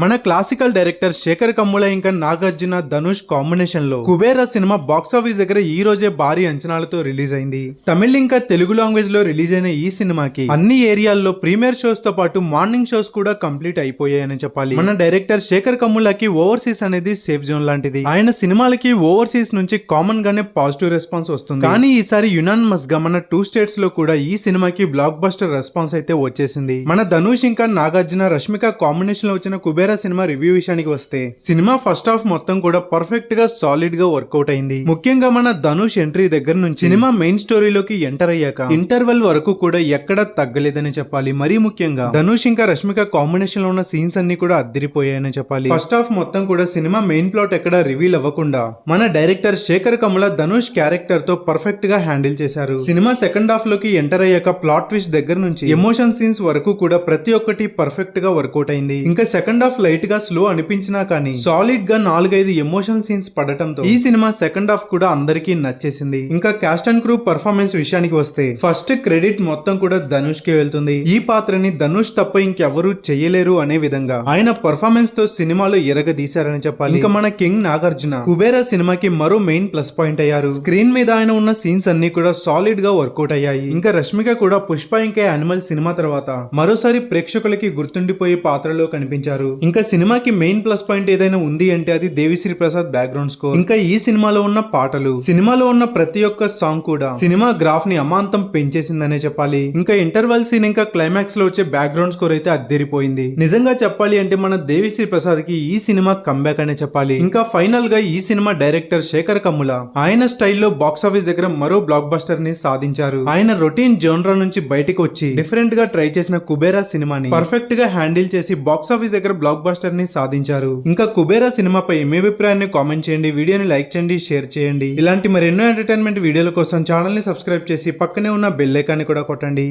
మన classical director Shekhar Kammula ఇంకా నాగార్జున ధనుష్ కాంబినేషన్లో కుబేరా సినిమా బాక్స్ ఆఫీస్ దగ్గర ఈ రోజే భారీ అంచనాలతో రిలీజ్ అయింది. తమిళ్ ఇంకా తెలుగు లాంగ్వేజ్లో రిలీజ్ అయిన ఈ సినిమాకి అన్ని ఏరియాల్లో ప్రీమియర్ షోస్తో పాటు మార్నింగ్ షోస్ కూడా కంప్లీట్ అయిపోయాయని చెప్పాలి. మన డైరెక్టర్ శేఖర్ కమ్ములకి ఓవర్సీస్ అనేది సేఫ్ జోన్ లాంటిది. ఆయన సినిమాలకి ఓవర్సీస్ నుంచి కామన్ గానే పాజిటివ్ రెస్పాన్స్ వస్తుంది. కానీ ఈసారి యునానిమస్గా మన టూ స్టేట్స్లో కూడా ఈ సినిమాకి బ్లాక్ బస్టర్ రెస్పాన్స్ అయితే వచ్చేసింది. మన ధనుష్ ఇంకా నాగార్జున రష్మిక కాంబినేషన్లో వచ్చిన కుబేర్ సినిమా రివ్యూ విషయానికి వస్తే సినిమా ఫస్ట్ హాఫ్ మొత్తం కూడా పర్ఫెక్ట్గా సాలిడ్గా వర్కౌట్ అయింది. ముఖ్యంగా మన ధనుష్ ఎంట్రీ దగ్గర నుంచి సినిమా మెయిన్ స్టోరీలోకి ఎంటర్ అయ్యాక ఇంటర్వెల్ వరకు కూడా ఎక్కడ తగ్గలేదని చెప్పాలి. మరీ ముఖ్యంగా ధనుష్ ఇంకా రష్మిక కాంబినేషన్లో ఉన్న సీన్స్ అన్ని కూడా అద్దరిపోయాయని చెప్పాలి. ఫస్ట్ హాఫ్ మొత్తం కూడా సినిమా మెయిన్ ప్లాట్ ఎక్కడ రివీల్ అవ్వకుండా మన డైరెక్టర్ శేఖర్ కమల ధనుష్ క్యారెక్టర్తో పర్ఫెక్ట్గా హ్యాండిల్ చేశారు. సినిమా సెకండ్ హాఫ్లోకి ఎంటర్ అయ్యాక ప్లాట్ ట్విస్ట్ దగ్గర నుంచి ఎమోషన్ సీన్స్ వరకు కూడా ప్రతి ఒక్కటి పర్ఫెక్ట్గా వర్కౌట్ అయింది. ఇంకా సెకండ్ హాఫ్ లైట్గా స్లో అనిపించినా కానీ సాలిడ్గా నాలుగైదు ఎమోషన్ సీన్స్ పడటంతో ఈ సినిమా సెకండ్ హాఫ్ కూడా అందరికీ నచ్చేసింది. ఇంకా కాస్ట్ అండ్ క్రూ పర్ఫార్మెన్స్ విషయానికి వస్తే ఫస్ట్ క్రెడిట్ మొత్తం కూడా ధనుష్కి వెళ్తుంది. ఈ పాత్రని ధనుష్ తప్ప ఇంకెవరూ చేయలేరు అనే విధంగా ఆయన పర్ఫార్మెన్స్తో సినిమాలో ఎరగదీశారని చెప్పాలి. ఇంకా మన కింగ్ నాగార్జున కుబేరా సినిమాకి మరో మెయిన్ ప్లస్ పాయింట్ అయ్యారు. స్క్రీన్ మీద ఆయన ఉన్న సీన్స్ అన్ని కూడా సాలిడ్గా వర్కౌట్ అయ్యాయి. ఇంకా రష్మిక కూడా పుష్ప ఇంకా అనిమల్ సినిమా తర్వాత మరోసారి ప్రేక్షకులకి గుర్తుండిపోయే పాత్రలో కనిపించారు. ఇంకా సినిమాకి మెయిన్ ప్లస్ పాయింట్ ఏదైనా ఉంది అంటే అది దేవిశ్రీ ప్రసాద్ బ్యాక్గ్రౌండ్ స్కోర్ ఇంకా ఈ సినిమాలో ఉన్న పాటలు సినిమాలో ఉన్న ప్రతి ఒక్క సాంగ్ కూడా సినిమా గ్రాఫ్ని అమాంతం పెంచేసిందనే చెప్పాలి. ఇంకా ఇంటర్వెల్ సీన్ ఇంకా క్లైమాక్స్లో వచ్చే బ్యాక్గ్రౌండ్ స్కోర్ అయితే అద్దెరిపోయింది. నిజంగా చెప్పాలి అంటే మన దేవిశ్రీ ప్రసాద్కి ఈ సినిమా కంబ్యాక్ అనే చెప్పాలి. ఇంకా ఫైనల్గా ఈ సినిమా డైరెక్టర్ శేఖర్ కమ్ముల ఆయన స్టైల్లో బాక్స్ ఆఫీస్ దగ్గర మరో బ్లాక్ బస్టర్ని సాధించారు. ఆయన రొటీన్ జోన్రా నుంచి బయటకు వచ్చి డిఫరెంట్గా ట్రై చేసిన కుబేరా సినిమాని పర్ఫెక్ట్గా హ్యాండిల్ చేసి బాక్స్ ఆఫీస్ దగ్గర బ్లాక్ బస్టర్ని సాధించారు. ఇంకా కుబేరా సినిమాపై మీ అభిప్రాయాన్ని కామెంట్ చేయండి వీడియోని లైక్ చేయండి షేర్ చేయండి. ఇలాంటి మరెన్నో ఎంటర్టైన్మెంట్ వీడియోల కోసం ఛానల్ని సబ్స్క్రైబ్ చేసి పక్కనే ఉన్న బెల్ ఐకాన్ని కూడా కొట్టండి.